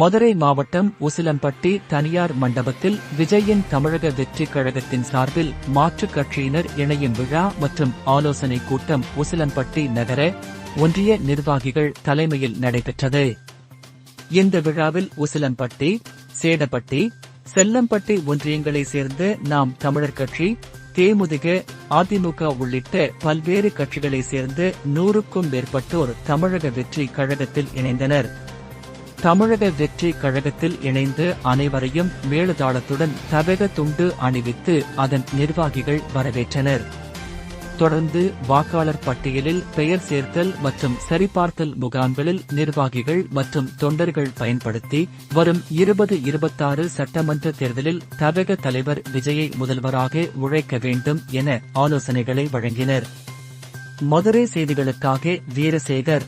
மதுரை மாவட்டம் உசிலம்பட்டி தனியார் மண்டபத்தில் விஜயின் தமிழக வெற்றி கழகத்தின் சார்பில் மாற்றுக் கட்சியினர் இணையும் விழா மற்றும் ஆலோசனை கூட்டம் உசிலம்பட்டி நகர ஒன்றிய நிர்வாகிகள் தலைமையில் நடைபெற்றது. இந்த விழாவில் உசிலம்பட்டி சேடப்பட்டி செல்லம்பட்டி ஒன்றியங்களைச் சேர்ந்த நாம் தமிழர் கட்சி தேமுதிக அதிமுக உள்ளிட்ட பல்வேறு கட்சிகளைச் சேர்ந்த நூறுக்கும் மேற்பட்டோர் தமிழக வெற்றி கழகத்தில் இணைந்தனர். தமிழக வெற்றி கழகத்தில் இணைந்து அனைவரையும் மேலுதாளத்துடன் தவக துண்டு அணிவித்து அதன் நிர்வாகிகள் வரவேற்றனர். தொடர்ந்து வாக்காளர் பட்டியலில் பெயர் சேர்த்தல் மற்றும் சரிபார்த்தல் முகாம்களில் நிர்வாகிகள் மற்றும் தொண்டர்கள் பயன்படுத்தி வரும் இருபது இருபத்தாறு சட்டமன்ற தேர்தலில் தவக தலைவர் விஜயை முதல்வராக உழைக்க வேண்டும் என ஆலோசனைகளை வழங்கினர். மதுரை செய்திகளுக்காக வீரசேகர்.